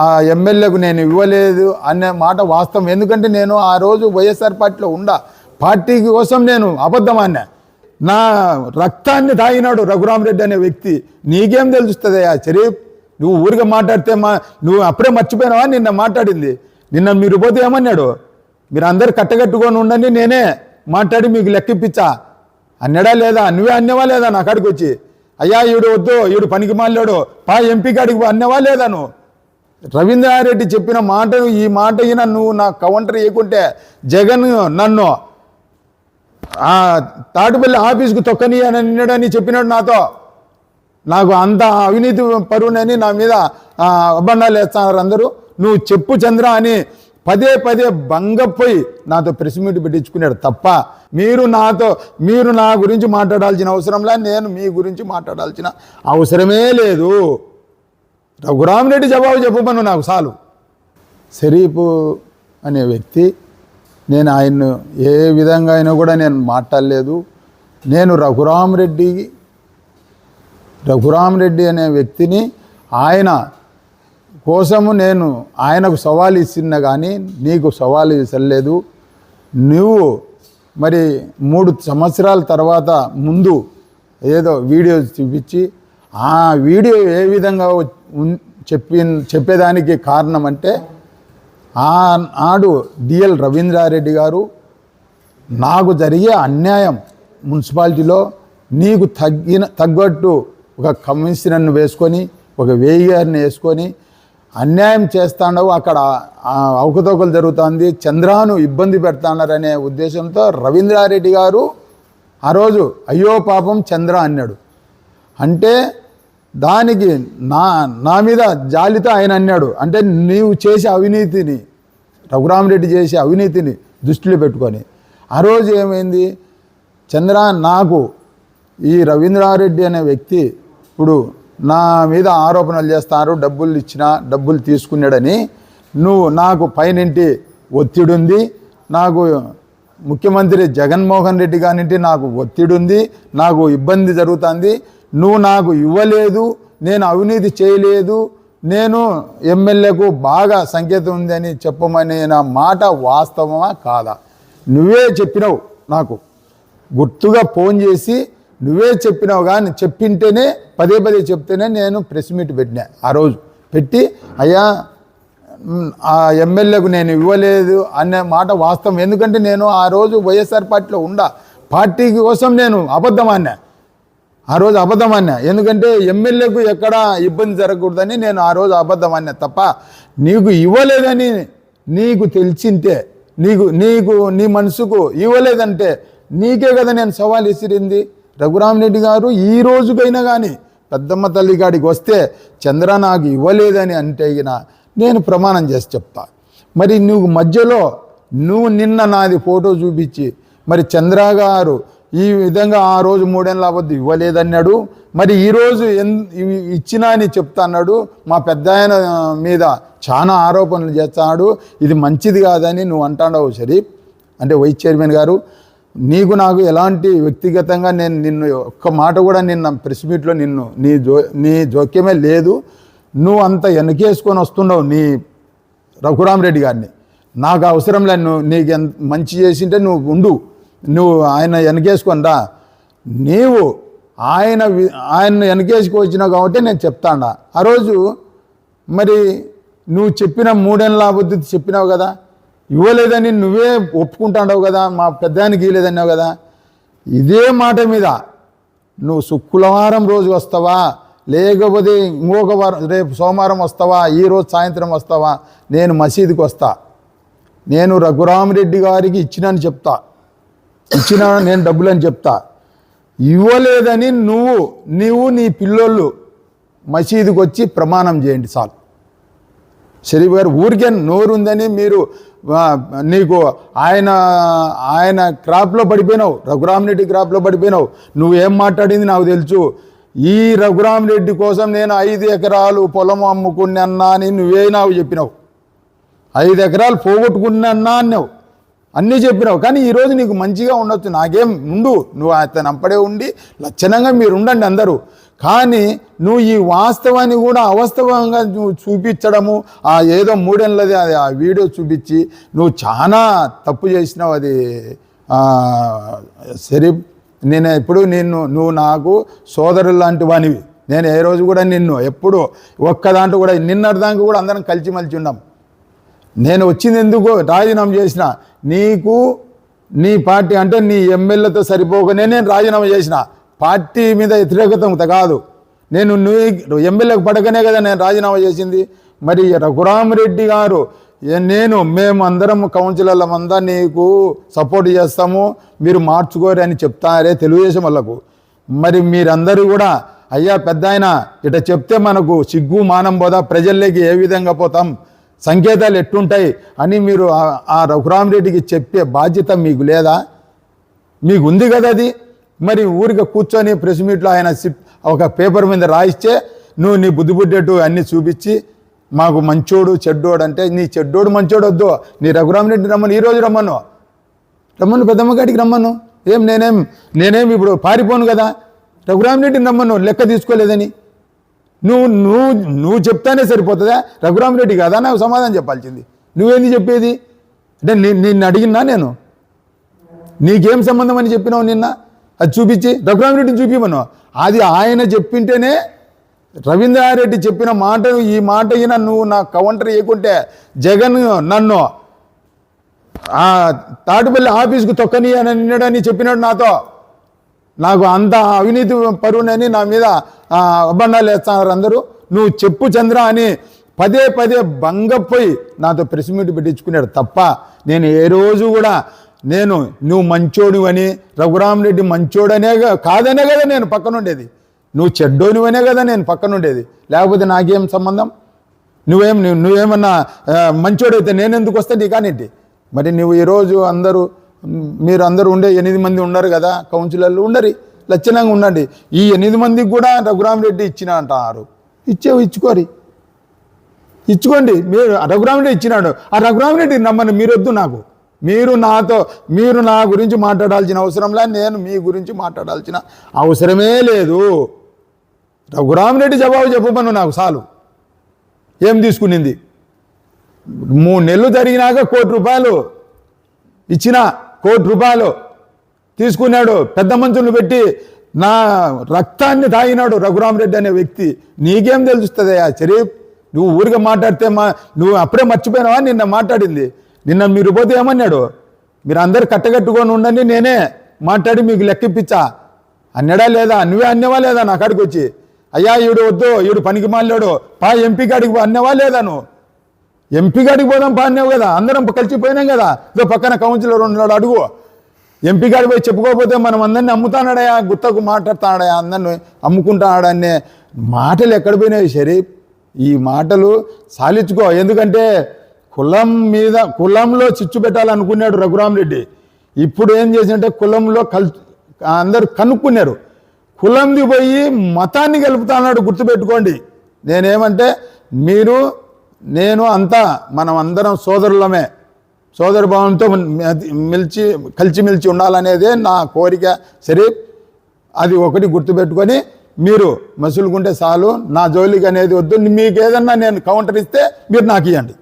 ఆ ఎమ్మెల్యేకు నేను ఇవ్వలేదు అనే మాట వాస్తవం. ఎందుకంటే నేను ఆ రోజు వైఎస్ఆర్ పార్టీలో ఉండా. పార్టీ కోసం నేను అబద్ధం అన్నా నా రక్తాన్ని తాగినాడు రఘురామరెడ్డి అనే వ్యక్తి. నీకేం తెలుస్తుంది ఆ షరీఫ్? నువ్వు ఊరిగా మాట్లాడితే మా నువ్వు అప్పుడే మర్చిపోయినావా నిన్న మాట్లాడింది. నిన్న మీరు పోతే ఏమన్నాడు? మీరు అందరు కట్టగట్టుకొని ఉండండి నేనే మాట్లాడి మీకు లెక్కిప్పించా అన్నాడా లేదా? నువ్వే అన్నవా లేదా నా కాడికి వచ్చి అయ్యా ఈడు వద్దు ఈడు పనికి మాట్లాడు పా ఎంపీ కాడికి అన్నవా లేదా నువ్వు? రవీంద్రారెడ్డి చెప్పిన మాటను ఈ మాట అయిన నువ్వు నా కౌంటర్ వేయకుంటే జగన్ నన్ను ఆ తాటిపల్లి ఆఫీస్కు తొక్కని అని నిన్నడని చెప్పినాడు నాతో. నాకు అంత అవినీతి పరువునని నా మీద అబ్బండాలు వేస్తున్నారు అందరూ. నువ్వు చెప్పు చంద్ర అని పదే పదే భంగపోయి నాతో ప్రెస్ మీట్ పెట్టించుకున్నాడు తప్ప మీరు నాతో మీరు నా గురించి మాట్లాడాల్సిన అవసరంలా నేను మీ గురించి మాట్లాడాల్సిన అవసరమే లేదు. రఘురామరెడ్డి జవాబు చెప్పమను నాకు చాలు. షరీఫ్ అనే వ్యక్తి నేను ఆయన్ను ఏ విధంగా అయినా కూడా నేను మాట్లాడలేదు. నేను రఘురామరెడ్డి రఘురామరెడ్డి అనే వ్యక్తిని ఆయన కోసము నేను ఆయనకు సవాలు ఇస్తున్నా కానీ నీకు సవాలు ఇసలేదు నువ్వు మరి మూడు సంవత్సరాల తర్వాత ముందు ఏదో వీడియో చూపించి ఆ వీడియో ఏ విధంగా చెప్పి చెప్పేదానికి కారణం అంటే ఆ ఆడు డిఎల్ రవీంద్రారెడ్డి గారు నాకు జరిగే అన్యాయం మున్సిపాలిటీలో నీకు తగ్గిన తగ్గట్టు ఒక కమిషనర్ను వేసుకొని ఒక వేయి గారిని వేసుకొని అన్యాయం చేస్తాండవు అక్కడ అవకతవకలు జరుగుతుంది చంద్రాను ఇబ్బంది పెడతాడారనే ఉద్దేశంతో రవీంద్రారెడ్డి గారు ఆ రోజు అయ్యో పాపం చంద్ర అన్నాడు. అంటే దానికి నా నా మీద జాలితో ఆయన అన్నాడు. అంటే నీవు చేసే అవినీతిని రఘురామరెడ్డి చేసే అవినీతిని దృష్టిలో పెట్టుకొని ఆ రోజు ఏమైంది? చంద్ర నాకు ఈ రవీంద్రారెడ్డి అనే వ్యక్తి ఇప్పుడు నా మీద ఆరోపణలు చేస్తారు డబ్బులు ఇచ్చినా డబ్బులు తీసుకున్నాడని. నువ్వు నాకు పైనింటి ఒత్తిడి ఉంది నాకు ముఖ్యమంత్రి జగన్మోహన్ రెడ్డి గారింటి నాకు ఒత్తిడి ఉంది నాకు ఇబ్బంది జరుగుతుంది. నువ్వు నాకు ఇవ్వలేదు నేను అవినీతి చేయలేదు నేను ఎమ్మెల్యేకు బాగా సంకేతం ఉందని చెప్పమని నా మాట వాస్తవమా కాదా? నువ్వే చెప్పినావు నాకు. గుర్తుగా ఫోన్ చేసి నువ్వే చెప్పినావు కానీ చెప్పింటేనే పదే పదే చెప్తేనే నేను ప్రెస్ మీట్ పెట్టినా ఆ రోజు. పెట్టి అయ్యా ఆ ఎమ్మెల్యేకు నేను ఇవ్వలేదు అనే మాట వాస్తవం. ఎందుకంటే నేను ఆ రోజు వైఎస్ఆర్ పార్టీలో ఉండా. పార్టీ కోసం నేను అబద్ధం అన్నా ఆ రోజు అబద్ధం అన్నా ఎందుకంటే ఎమ్మెల్యేకు ఎక్కడ ఇబ్బంది జరగకూడదని నేను ఆ రోజు అబద్ధం అన్నా తప్ప నీకు ఇవ్వలేదని నీకు తెలిసింతే నీకు నీకు నీ మనసుకు ఇవ్వలేదంటే నీకే కదా నేను సవాల్ విసిరింది. రఘురామరెడ్డి గారు ఈ రోజుకైనా కానీ పెద్దమ్మ తల్లి కాడికి వస్తే చంద్ర నాకు ఇవ్వలేదని అంటే అయినా నేను ప్రమాణం చేసి చెప్తా. మరి నువ్వు మధ్యలో నువ్వు నిన్న నాది ఫోటో చూపించి మరి చంద్ర గారు ఈ విధంగా ఆ రోజు మూడేళ్ళ అవద్దు ఇవ్వలేదన్నాడు. మరి ఈరోజు ఎన్ ఇవి ఇచ్చినా అని చెప్తాన్నాడు మా పెద్ద ఆయన మీద చాలా ఆరోపణలు చేస్తాడు ఇది మంచిది కాదని నువ్వు అంటాడవు షరీఫ్. అంటే వైస్ చైర్మన్ గారు నీకు నాకు ఎలాంటి వ్యక్తిగతంగా నేను నిన్ను ఒక్క మాట కూడా నిన్న ప్రెస్ మీట్లో నిన్ను నీ జో నీ జోక్యమే లేదు. నువ్వు అంత వెనకేసుకొని వస్తున్నావు నీ రఘురామరెడ్డి గారిని. నాకు అవసరం లేదు నువ్వు నీకు ఎంత మంచి చేసింటే నువ్వు ఉండు. నువ్వు ఆయన వెనకేసుకొని నీవు ఆయన ఆయన వెనకేసుకు వచ్చినావు కాబట్టి నేను చెప్తాడా. ఆ రోజు మరి నువ్వు చెప్పిన మూడేళ్ళ అబద్ధి చెప్పినావు కదా? ఇవ్వలేదని నువ్వే ఒప్పుకుంటాడావు కదా? మా పెద్దానికి ఇవ్వలేదన్నావు కదా? ఇదే మాట మీద నువ్వు శుక్రవారం రోజు వస్తావా? లేకపోతే ఇంకొక వారం రేపు సోమవారం వస్తావా? ఈ రోజు సాయంత్రం వస్తావా? నేను మసీదుకి వస్తా. నేను రఘురామరెడ్డి గారికి ఇచ్చినని చెప్తా. ఇచ్చినా నేను డబ్బులు అని చెప్తా. ఇవ్వలేదని నువ్వు నీవు నీ పిల్లోళ్ళు మసీదుకి వచ్చి ప్రమాణం చేయండి చాలు షరీఫ్ గారు ఊరికే నోరుందని మీరు నీకు ఆయన ఆయన క్రాప్లో పడిపోయినావు రఘురామరెడ్డి క్రాప్లో పడిపోయినావు. నువ్వేం మాట్లాడింది నాకు తెలుసు. ఈ రఘురామరెడ్డి కోసం నేను ఐదు ఎకరాలు పొలం అమ్ముకున్నా అని నువ్వే నాకు చెప్పినావు. ఐదు ఎకరాలు పోగొట్టుకున్నా అన్నావు అన్నీ చెప్పినావు. కానీ ఈరోజు నీకు మంచిగా ఉండొచ్చు. నాకేం ఉండు. నువ్వు అతను అప్పుడే ఉండి లక్షణంగా మీరు ఉండండి అందరూ. కానీ నువ్వు ఈ వాస్తవాన్ని కూడా అవాస్తవంగా నువ్వు చూపించడము ఆ ఏదో మూడేళ్ళది అది ఆ వీడియో చూపించి నువ్వు చాలా తప్పు చేసినావు అది. సరే నేను ఎప్పుడు నిన్ను నువ్వు నాకు సోదరులు లాంటి వానివి. నేను ఏ రోజు కూడా నిన్ను ఎప్పుడు ఒక్క దాంట్లో కూడా నిన్నటిదాకా కూడా అందరం కలిసిమలిసి ఉన్నాం నేను వచ్చింది ఎందుకు రాజీనామా చేసిన. నీకు నీ పార్టీ అంటే నీ ఎమ్మెల్యేతో సరిపోకనే నేను రాజీనామా చేసిన. పార్టీ మీద వ్యతిరేకత కాదు. నేను నువ్వు ఎమ్మెల్యేకు పడకనే కదా నేను రాజీనామా చేసింది. మరి రఘురామరెడ్డి గారు నేను మేము అందరం కౌన్సిలర్లం అంతా నీకు సపోర్ట్ చేస్తాము. మీరు మార్చుకోరు అని చెప్తారే తెలుగుదేశం వాళ్ళకు. మరి మీరందరూ కూడా అయ్యా పెద్ద ఆయన ఇట చెప్తే మనకు సిగ్గు మానం పోదా ప్రజల్లోకి ఏ విధంగా పోతాం? సంకేతాలు ఎట్టుంటాయి అని మీరు ఆ- రఘురామరెడ్డికి చెప్పే బాధ్యత మీకు లేదా? మీకు ఉంది కదా అది. మరి ఊరిగా కూర్చొని ప్రెస్ మీట్లో ఆయన సిప్ ఒక పేపర్ మీద రాయిస్తే నువ్వు నీ బుద్ధి పుట్టేట్టు అన్నీ చూపించి మాకు మంచోడు చెడ్డోడు అంటే నీ చెడ్డోడు మంచోడు వద్దు. నీ రఘురామరెడ్డి రమ్మను ఈరోజు రమ్మను. రమ్మను పెద్దమ్మ గాడికి రమ్మను. ఏం నేనేం నేనేం ఇప్పుడు పారిపోను కదా? రఘురామరెడ్డిని రమ్మను లెక్క తీసుకోలేదని. నువ్వు నువ్వు నువ్వు చెప్తానే సరిపోతుందా? రఘురామరెడ్డి కదా? నాకు సమాధానం చెప్పాల్సింది. నువ్వేంది చెప్పేది? అంటే నిన్ను అడిగినా నేను. నీకేం సంబంధం అని చెప్పినావు నిన్న? అది చూపించి రఘురామరెడ్డిని చూపిమను అది ఆయన చెప్పింటేనే రవీంద్రారెడ్డి చెప్పిన మాట ఈ మాట అయినా నువ్వు నా కౌంటర్ వేయకుంటే జగన్ నన్ను తాటిపల్లి ఆఫీస్కు తొక్కని అని అన్నాడని చెప్పినాడు నాతో. నాకు అంత అవినీతి పరువునని నా మీద అబ్బండాలు అబండాలు వేస్తున్నారు అందరూ. నువ్వు చెప్పు చంద్ర అని పదే పదే భంగపోయి నాతో ప్రెస్ మీట్ పెట్టించుకున్నాడు తప్ప నేను ఏ రోజు కూడా నేను నువ్వు మంచోడు అని రఘురామరెడ్డి మంచోడనే కాదనే కదా నేను పక్కనుండేది నువ్వు చెడ్డోనివనే కదా నేను పక్కనుండేది లేకపోతే నాకేం సంబంధం? నువ్వేం నువ్వేమన్నా మంచోడైతే నేను ఎందుకు వస్తే నీ కానిట్టి మరి నువ్వు ఈరోజు అందరూ మీరు అందరూ ఉండే ఎనిమిది మంది ఉన్నారు కదా కౌన్సిలర్లు ఉండరు లక్షణంగా ఉండండి. ఈ ఎనిమిది మందికి కూడా రఘురామరెడ్డి ఇచ్చిన అంటారు. ఇచ్చేవి ఇచ్చుకోరి. ఇచ్చుకోండి మీరు రఘురామరెడ్డి ఇచ్చినాడు. ఆ రఘురామరెడ్డి నమ్మని మీరొద్దు నాకు. మీరు నాతో మీరు నా గురించి మాట్లాడాల్సిన అవసరంలా నేను మీ గురించి మాట్లాడాల్సిన అవసరమే లేదు. రఘురామరెడ్డి జవాబు చెప్పమను నాకు చాలు. ఏం తీసుకునింది? మూడు నెలలు జరిగినాక కోటి రూపాయలు ఇచ్చిన కోటి రూపాయలు తీసుకున్నాడు. పెద్ద మంచులు పెట్టి నా రక్తాన్ని తాగినాడు రఘురామరెడ్డి అనే వ్యక్తి. నీకేం తెలుస్తుంది షరీఫ్? నువ్వు ఊరిగా మాట్లాడితే మా నువ్వు అప్పుడే మర్చిపోయినావా? నిన్న మాట్లాడింది. నిన్న మీరు పోతే ఏమన్నాడు? మీరు అందరు కట్టగట్టుకొని ఉండండి నేనే మాట్లాడి మీకు లెక్కిప్పించా అన్నాడా లేదా? నువ్వే అన్నవా లేదా నా కాడికి వచ్చి అయ్యా ఈడు వద్దు ఈడు పనికి మాట్లాడు పా ఎంపీ కాడికి పో అన్నవా లేదా నువ్వు? ఎంపీ గాడికి పోదాం పాడినావు కదా అందరం కలిసి పోయినాం కదా. ఇదో పక్కన కౌన్సిలర్ ఉన్నాడు అడుగు. ఎంపీ గాడి పోయి చెప్పుకోకపోతే మనం అందరిని అమ్ముతానాడయా? గుత్తకు మాట్లాడుతాడయా అందరిని అమ్ముకుంటాడనే మాటలు ఎక్కడ పోయినాయి షరీఫ్? ఈ మాటలు సాలించుకో ఎందుకంటే కులం మీద కులంలో చిచ్చు పెట్టాలనుకున్నాడు రఘురామరెడ్డి ఇప్పుడు ఏం చేసిందంటే కులంలో కల్ అందరు కనుక్కున్నారు. కులంది పోయి మతాన్ని కలుపుతాన్నాడు గుర్తుపెట్టుకోండి. నేనేమంటే మీరు నేను అంతా మనం అందరం సోదరులమే. సోదర భావంతో మిల్చి కలిసిమెలిసి ఉండాలనేదే నా కోరిక. సరే అది ఒకటి గుర్తుపెట్టుకొని మీరు మసులుకుంటే చాలు నా జోలికి అనేది వద్దు. మీకు ఏదన్నా నేను కౌంటర్ ఇస్తే మీరు నాకు ఇవ్వండి